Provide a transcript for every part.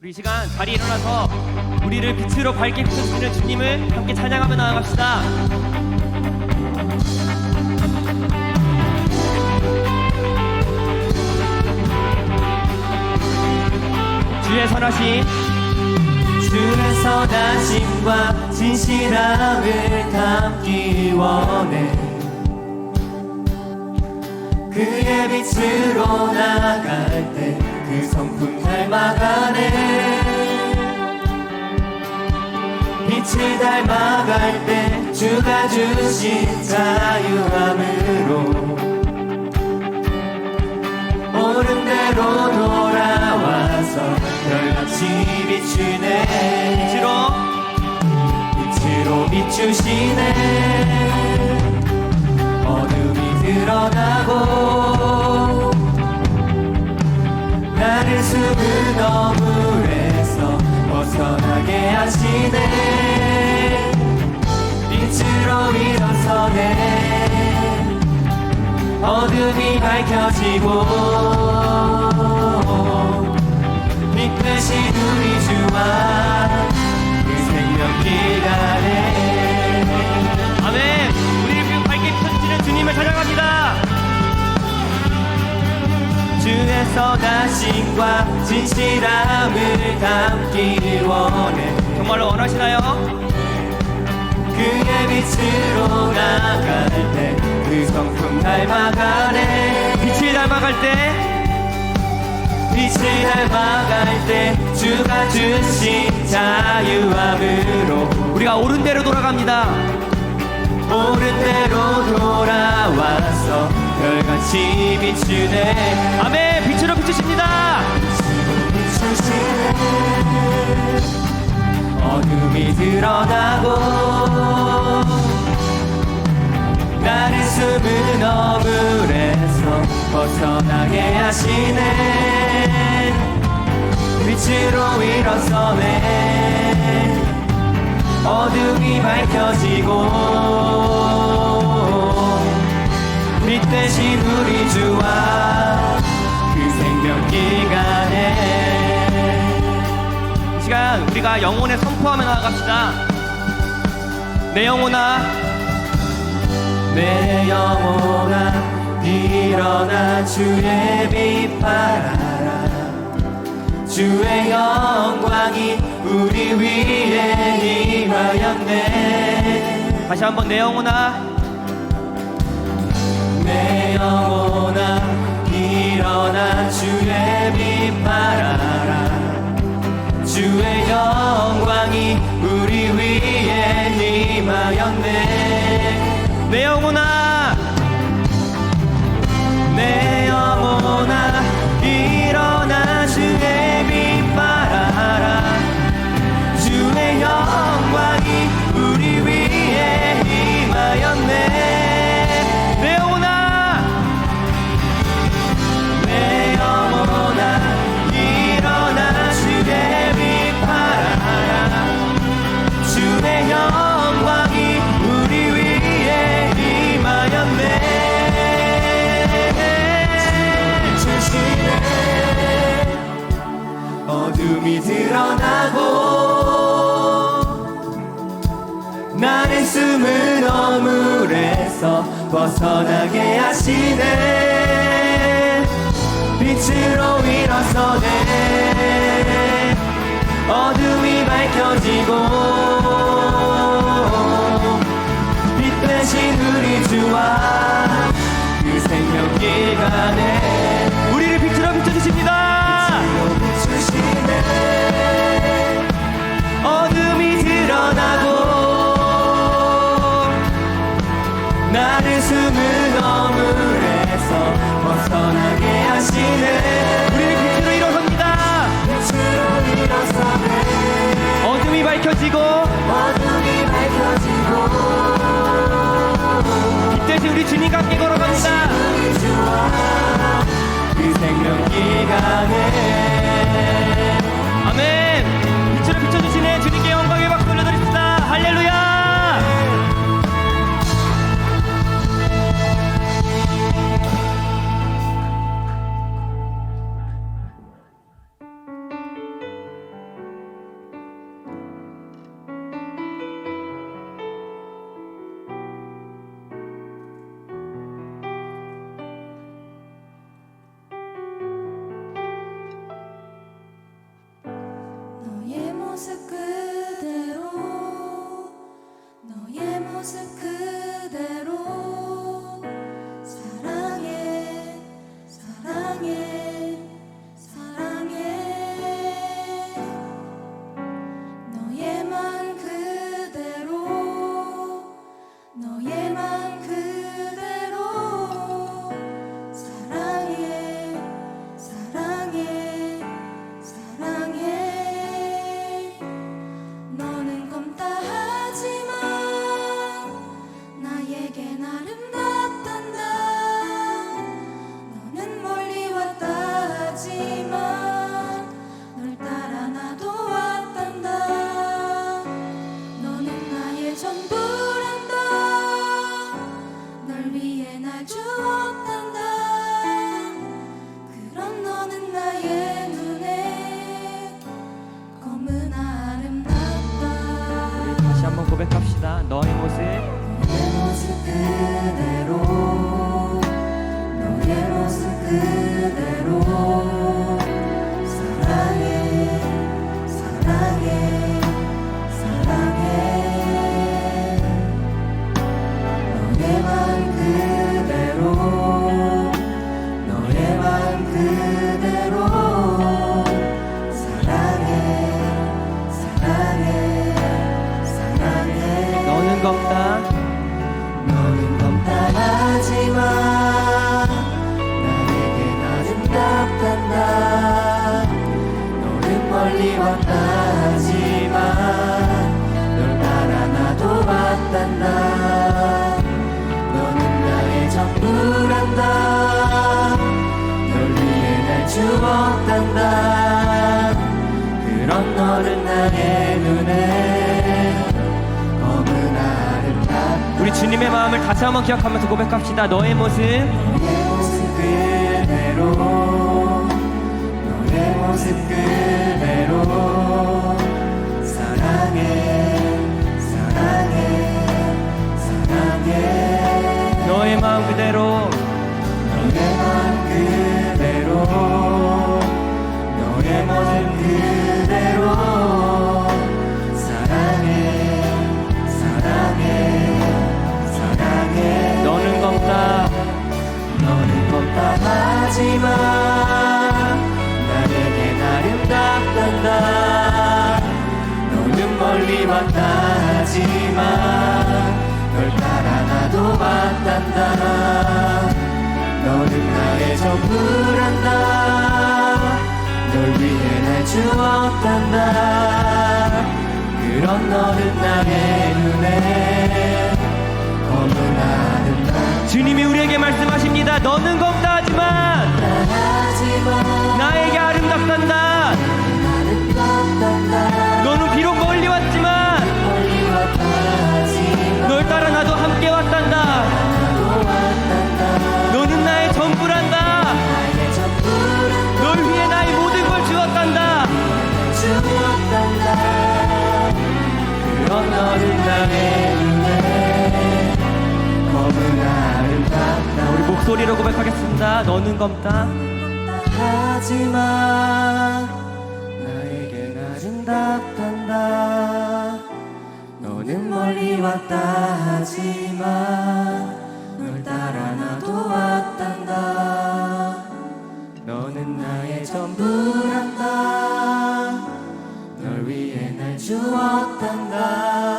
우리 이 시간 자리에 일어나서 우리를 빛으로 밝게 비춰주시는 주님을 함께 찬양하며 나아갑시다. 주의 선하심 주의 선하심과 진실함을 담기 원해 그의 빛으로 나갈 때 그 성품 닮아가네 빛을 닮아갈 때 주가 주신 자유함으로 옳은 대로 돌아와서 별같이 비추네. 빛으로? 빛으로 비추시네. 어둠이 드러나고 어물에서 벗어나게 하시네 빛으로 일어서네 어둠이 밝혀지고 빛 대신 우리 주와 그 생명길 가네 아멘. 우리를 밝게 비춰주시는 주님을 찬양합니다. 주의 선하심과 진실함을 담기 원해 정말로 원하시나요? 그의 빛으로 나갈 때 그 성품 닮아가네 빛을 닮아갈 때 빛을 닮아갈 때 주가 주신 자유함으로 우리가 옳은 대로 돌아갑니다. 옳은 대로 돌아와서 별같이 비추네 아멘. 빛으로 비추십니다. 어둠이 드러나고 나를 숨은 어물에서 벗어나게 하시네 빛으로 일어서네 어둠이 밝혀지고 빛 대신 우리 주와 그 가네 이 시간 우리가 영혼에 선포하며 나아갑시다. 내 영혼아, 내 영혼아 일어나 주의 빛 발하라. 주의 영광이 우리 위에 임하였네. 다시 한번 내 영혼아, 내 영혼아 일어나 주의 빛 발하라. 주의 영광이 우리 위에 임하였네. 내 영혼아, 벗어나게 하시네. 빛으로 일어서네. 어둠이 밝혀지고 빛 대신 우리 주와 그 생명길 가네 숨은 어물에서 벗어나게 하시네 우리를 빛으로 일어섭니다. 빛으로 일어서네 어둠이 밝혀지고 어둠 내겐 아름다운 주님의 마음을 다시 한번 기억하면서 고백합시다. 너의 모습 주었단다 그런 너는 나의 눈에 너무나 아름답다 주님이 우리에게 말씀하십니다. 너는 검다 하지만 하지만 나에게. 아름답단다 검다. 하지만 나에겐 아름답단다. 너는 멀리 왔다. 하지만 널 따라 나도 왔단다. 너는 나의 전부란다. 널 위해 날 주었단다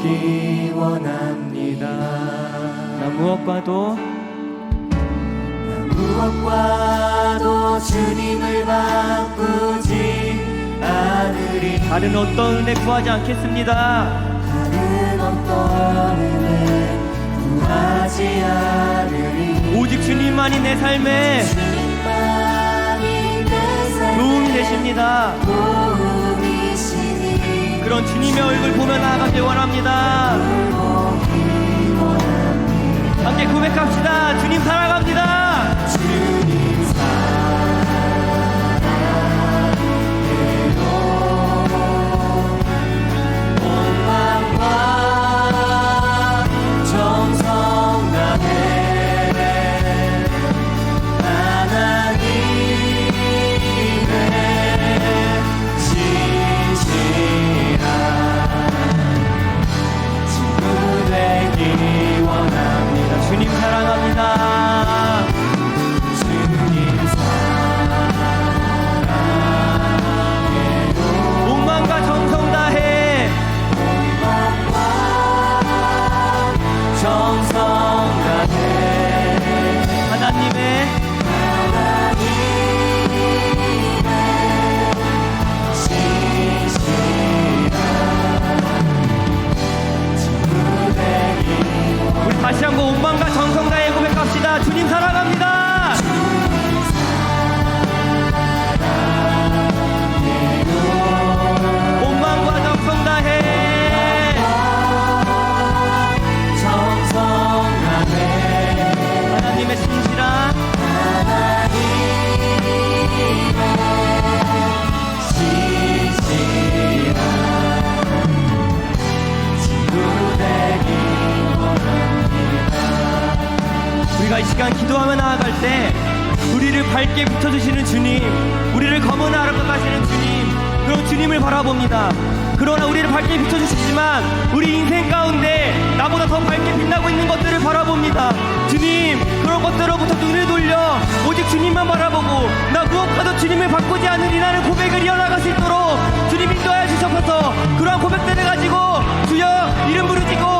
보기 원합니다 나 무엇과도 나 무엇과도 주님을 바꾸지 않으리 다른 어떤 은혜 구하지 않겠습니다. 다른 어떤 은혜 구하지 않으리 오직 주님만이 내 삶에 주님만이 내 삶의 도움이 되십니다. 도움이시니 그런 주님의 얼굴 보며 나아가길 원합니다. 함께 고백합시다. 주님 사랑합니다. 시간 기도하며 나아갈 때 우리를 밝게 비춰주시는 주님, 우리를 검은 아름답게 하시는 주님, 그런 주님을 바라봅니다. 그러나 우리를 밝게 비춰주시지만 우리 인생 가운데 나보다 더 밝게 빛나고 있는 것들을 바라봅니다. 주님, 그런 것들로부터 눈을 돌려 오직 주님만 바라보고 나 무엇과도 주님을 바꾸지 않으리 나는 고백을 이어나갈 수 있도록 주님 인도하여 주셔서 그러한 고백들을 가지고 주여 이름 부르짖고